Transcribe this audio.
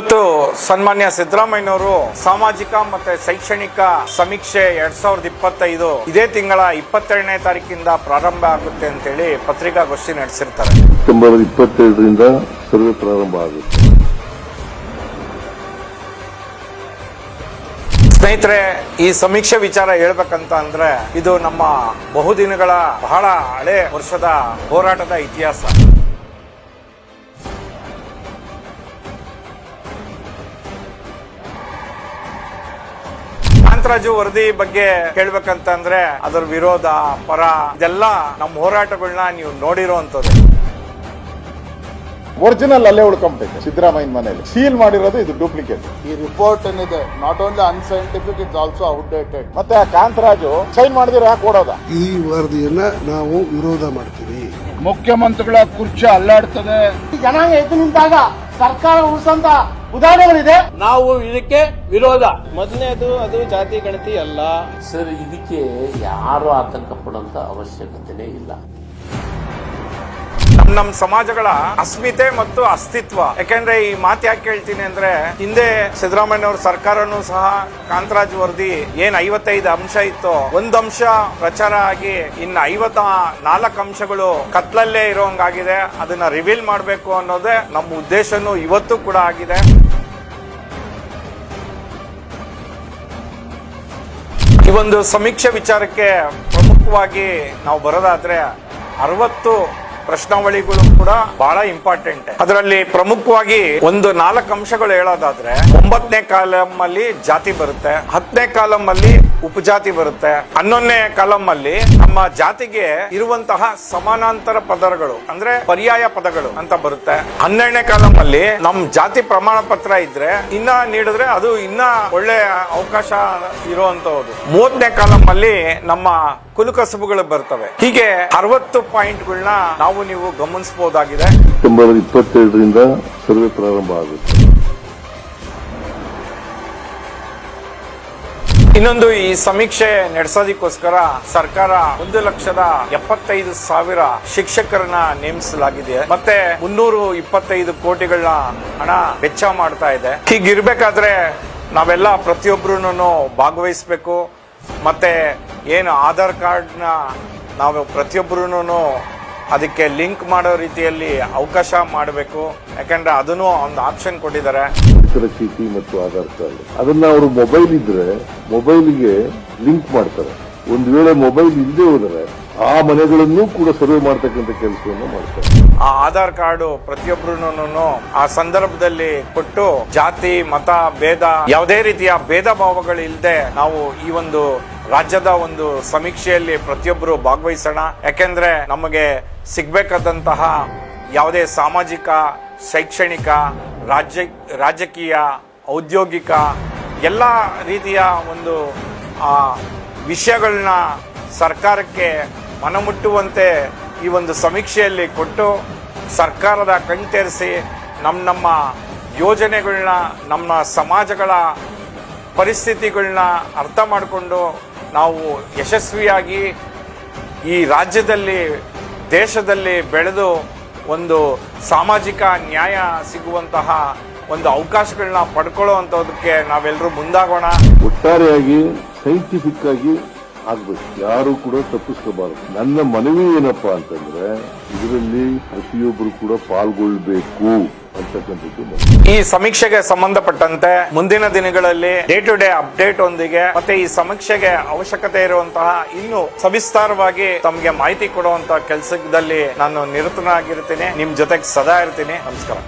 ಇವತ್ತು ಸನ್ಮಾನ್ಯ ಸಿದ್ದರಾಮಯ್ಯನವರು ಸಾಮಾಜಿಕ ಮತ್ತೆ ಶೈಕ್ಷಣಿಕ ಸಮೀಕ್ಷೆ ಎರಡ್ ಸಾವಿರದ ಇಪ್ಪತ್ತೈದು ಇದೇ ತಿಂಗಳ ಇಪ್ಪತ್ತೆರಡನೇ ತಾರೀಕಿಂದ ಪ್ರಾರಂಭ ಆಗುತ್ತೆ ಅಂತೇಳಿ ಪತ್ರಿಕಾಗೋಷ್ಠಿ ನಡೆಸಿರ್ತಾರೆ. ಸೆಪ್ಟೆಂಬರ್ ಇಪ್ಪತ್ತೆರಡರಿಂದ ಸರ್ವೆ ಪ್ರಾರಂಭ ಆಗುತ್ತೆ. ಸ್ನೇಹಿತರೆ ಈ ಸಮೀಕ್ಷೆ ವಿಚಾರ ಹೇಳ್ಬೇಕಂತ ಅಂದ್ರೆ ಇದು ನಮ್ಮ ಬಹುದಿನಗಳ ಬಹಳ ಹಳೆ ವರ್ಷದ ಹೋರಾಟದ ಇತಿಹಾಸ. ಕಾಂತರಾಜು ವರದಿ ಬಗ್ಗೆ ಹೇಳ್ಬೇಕಂತಂದ್ರೆ ಅದರ ವಿರೋಧ ಪರ ಇದೆಲ್ಲ ನಮ್ಮ ಹೋರಾಟಗಳನ್ನ ನೀವು ನೋಡಿರುವಂತದ್ದು ಒರಿಜಿನಲ್ ಅಲ್ಲೇ ಉಳ್ಕೊಂಬಿಟ್ಟೈತೆ ಸಿದ್ದರಾಮಯ್ಯ ಮನೆಯಲ್ಲಿ. ಸೀಲ್ ಮಾಡಿರೋದು ಇದು ಡೂಪ್ಲಿಕೇಟ್ ಈ ರಿಪೋರ್ಟ್ ಏನಿದೆ not only unscientific it's also outdated ಮತ್ತೆ ಆ ಕಾಂತರಾಜು ಸೈನ್ ಮಾಡಿದ್ರೆ ಯಾಕೆ ಕೊಡೋದ ಈ ವರದಿಯನ್ನ ನಾವು ವಿರೋಧ ಮಾಡ್ತೀವಿ. ಮುಖ್ಯಮಂತ್ರಿಗಳ ಕುರ್ಚಿ ಅಲ್ಲಾಡ್ತದೆ. ಜನ ಎದ್ದು ನಿಂತಾಗ ಸರ್ಕಾರ ಉಳಿಸಂತ ಉದಾಹರಣೆಗಳಿದೆ. ನಾವು ಇದಕ್ಕೆ ವಿರೋಧ. ಮೊದಲನೇದು ಅದು ಜಾತಿ ಗಣತಿ ಅಲ್ಲ. ಸರ್ ಇದಕ್ಕೆ ಯಾರು ಆತಂಕ ಪಡುವಂತ ಅವಶ್ಯಕತೆನೇ ಇಲ್ಲ. ನಮ್ ನಮ್ ಸಮಾಜಗಳ ಅಸ್ಮಿತೆ ಮತ್ತು ಅಸ್ತಿತ್ವ. ಯಾಕೆಂದ್ರೆ ಈ ಮಾತು ಯಾಕೆ ಹೇಳ್ತೀನಿ ಅಂದ್ರೆ, ಹಿಂದೆ ಸಿದ್ದರಾಮಯ್ಯ ಅವ್ರ ಸರ್ಕಾರನೂ ಸಹ ಕಾಂತರಾಜ್ ವರದಿ ಏನ್ ಐವತ್ತೈದು ಅಂಶ ಇತ್ತು ಅಂಶ ಪ್ರಚಾರ ಆಗಿ ಇನ್ನು ಐವತ್ತ ನಾಲ್ಕು ಅಂಶಗಳು ಕತ್ಲಲ್ಲೇ ಇರೋಂಗಾಗಿದೆ. ಅದನ್ನ ರಿವೀಲ್ ಮಾಡಬೇಕು ಅನ್ನೋದೇ ನಮ್ಮ ಉದ್ದೇಶನೂ ಇವತ್ತು ಕೂಡ ಆಗಿದೆ. ಈ ಒಂದು ಸಮೀಕ್ಷೆ ವಿಚಾರಕ್ಕೆ ಪ್ರಮುಖವಾಗಿ ನಾವು ಬರೋದಾದ್ರೆ ಅರವತ್ತು ಪ್ರಶ್ನಾವಳಿಗಳು ಕೂಡ ಬಹಳ ಇಂಪಾರ್ಟೆಂಟ್ ಅದರಲ್ಲಿ ಪ್ರಮುಖವಾಗಿ ಒಂದು ನಾಲ್ಕು ಅಂಶಗಳು ಹೇಳೋದಾದ್ರೆ, ಒಂಬತ್ತನೇ ಕಾಲಮ್ ಅಲ್ಲಿ ಜಾತಿ ಬರುತ್ತೆ. ಹತ್ತನೇ ಕಾಲಮ್ ಅಲ್ಲಿ ಉಪಜಾತಿ ಬರುತ್ತೆ. ಹನ್ನೊಂದನೇ ಕಾಲಂ ಅಲ್ಲಿ ನಮ್ಮ ಜಾತಿಗೆ ಇರುವಂತಹ ಸಮಾನಾಂತರ ಪದಗಳು ಅಂದ್ರೆ ಪರ್ಯಾಯ ಪದಗಳು ಅಂತ ಬರುತ್ತೆ. ಹನ್ನೆರಡನೇ ಕಾಲಂ ಅಲ್ಲಿ ನಮ್ ಜಾತಿ ಪ್ರಮಾಣ ಪತ್ರ ಇದ್ರೆ ಇನ್ನ ನೀಡಿದ್ರೆ ಅದು ಇನ್ನ ಒಳ್ಳೆ ಅವಕಾಶ ಇರುವಂತದ್ದು ಮೂವತ್ತನೇ ಕಾಲಂ ಅಲ್ಲಿ ನಮ್ಮ ಕುಲುಕಸಬುಗಳು ಬರ್ತವೆ. ಹೀಗೆ ಅರವತ್ತು ಪಾಯಿಂಟ್ಗಳನ್ನ ನಾವು ನೀವು ಗಮನಿಸಬಹುದಾಗಿದೆ ಇಪ್ಪತ್ತೆರಡರಿಂದ ಸರ್ವೆ ಪ್ರಾರಂಭ ಆಗುತ್ತೆ. ಇನ್ನೊಂದು ಈ ಸಮೀಕ್ಷೆ ನಡೆಸೋದಕ್ಕೋಸ್ಕರ ಸರ್ಕಾರ ಒಂದು ಲಕ್ಷದ ಎಪ್ಪತ್ತೈದು ಸಾವಿರ ಶಿಕ್ಷಕರನ್ನ ನೇಮಿಸಲಾಗಿದೆ. ಮತ್ತೆ ಮುನ್ನೂರು ಇಪ್ಪತ್ತೈದು ಕೋಟಿಗಳನ್ನ ಹಣ ವೆಚ್ಚ ಮಾಡ್ತಾ ಇದೆ. ಹೀಗಿರ್ಬೇಕಾದ್ರೆ ನಾವೆಲ್ಲ ಪ್ರತಿಯೊಬ್ಬರೂ ಭಾಗವಹಿಸಬೇಕು. ಮತ್ತೆ ಏನು ಆಧಾರ್ ಕಾರ್ಡ್ನ ನಾವು ಪ್ರತಿಯೊಬ್ಬರೂ ಅದಕ್ಕೆ ಲಿಂಕ್ ಮಾಡೋ ರೀತಿಯಲ್ಲಿ ಅವಕಾಶ ಮಾಡಬೇಕು. ಯಾಕಂದ್ರೆ ಅದನ್ನು ಒಂದು ಆಪ್ಷನ್ ಕೊಟ್ಟಿದ್ದಾರೆ. ಚೀಟಿ ಮತ್ತು ಆಧಾರ್ ಕಾರ್ಡ್. ಅದನ್ನ ಅವರು ಮೊಬೈಲ್ ಇದ್ರೆ ಮೊಬೈಲ್ಗೆ ಲಿಂಕ್ ಮಾಡ್ತಾರೆ. ಒಂದು ವೇಳೆ ಮೊಬೈಲ್ ಇಲ್ಲದೆ ಹೋದರೆ ಆ ಮನೆಗಳನ್ನು ಕೂಡ ಸರ್ವೆ ಮಾಡ್ತಕ್ಕಂಥ ಕೆಲಸವನ್ನು ಮಾಡ್ತಾರೆ. ಆ ಆಧಾರ್ ಕಾರ್ಡು ಪ್ರತಿಯೊಬ್ಬರೂ ಆ ಸಂದರ್ಭದಲ್ಲಿ ಕೊಟ್ಟು ಜಾತಿ, ಮತ, ಭೇದ, ಯಾವುದೇ ರೀತಿಯ ಭೇದ ಭಾವಗಳಿಲ್ಲದೆ ನಾವು ಈ ಒಂದು ರಾಜ್ಯದ ಒಂದು ಸಮೀಕ್ಷೆಯಲ್ಲಿ ಪ್ರತಿಯೊಬ್ಬರು ಭಾಗವಹಿಸೋಣ. ಯಾಕೆಂದ್ರೆ ನಮಗೆ ಸಿಗ್ಬೇಕಾದಂತಹ ಯಾವುದೇ ಸಾಮಾಜಿಕ, ಶೈಕ್ಷಣಿಕ, ರಾಜ್ಯ, ರಾಜಕೀಯ, ಔದ್ಯೋಗಿಕ ಎಲ್ಲ ರೀತಿಯ ಒಂದು ವಿಷಯಗಳನ್ನ ಸರ್ಕಾರಕ್ಕೆ ಮನಮುಟ್ಟುವಂತೆ ಈ ಒಂದು ಸಮೀಕ್ಷೆಯಲ್ಲಿ ಕೊಟ್ಟು ಸರ್ಕಾರದ ಕಣ್ತೆರೆಸಿ ನಮ್ಮ ನಮ್ಮ ಯೋಜನೆಗಳನ್ನ ನಮ್ಮ ಸಮಾಜಗಳ ಪರಿಸ್ಥಿತಿಗಳನ್ನ ಅರ್ಥ ಮಾಡಿಕೊಂಡು ನಾವು ಯಶಸ್ವಿಯಾಗಿ ಈ ರಾಜ್ಯದಲ್ಲಿ, ದೇಶದಲ್ಲಿ ಬೆಳೆದು ಒಂದು ಸಾಮಾಜಿಕ ನ್ಯಾಯ ಸಿಗುವಂತಹ ಒಂದು ಅವಕಾಶಗಳನ್ನ ಪಡ್ಕೊಳ್ಳುವಂಥದ್ದಕ್ಕೆ ನಾವೆಲ್ಲರೂ ಮುಂದಾಗೋಣ. ಒಟ್ಟಾರೆಯಾಗಿ ಸೈಂಟಿಫಿಕ್ ಆಗಿ ಆಗ್ಬೇಕು. ಯಾರು ಕೂಡ ತಪ್ಪಿಸ್ಕೋಬಾರದು. ನನ್ನ ಮನವಿ ಏನಪ್ಪಾ ಅಂತಂದ್ರೆ ಇದರಲ್ಲಿ ಪ್ರತಿಯೊಬ್ಬರು ಕೂಡ ಪಾಲ್ಗೊಳ್ಬೇಕು ಈ ಸಮೀಕ್ಷೆಗೆ ಸಂಬಂಧಪಟ್ಟಂತೆ ಮುಂದಿನ ದಿನಗಳಲ್ಲಿ ಡೇ ಟು ಡೇ ಅಪ್ಡೇಟ್ ಒಂದಿಗೆ ಮತ್ತೆ ಈ ಸಮೀಕ್ಷೆಗೆ ಅವಶ್ಯಕತೆ ಇರುವಂತಹ ಇನ್ನು ಸವಿಸ್ತಾರವಾಗಿ ತಮಗೆ ಮಾಹಿತಿ ಕೊಡುವಂತಹ ಕೆಲಸದಲ್ಲಿ ನಾನು ನಿರತನಾಗಿರ್ತೀನಿ. ನಿಮ್ ಜೊತೆಗೆ ಸದಾ ಇರ್ತೀನಿ. ನಮಸ್ಕಾರ.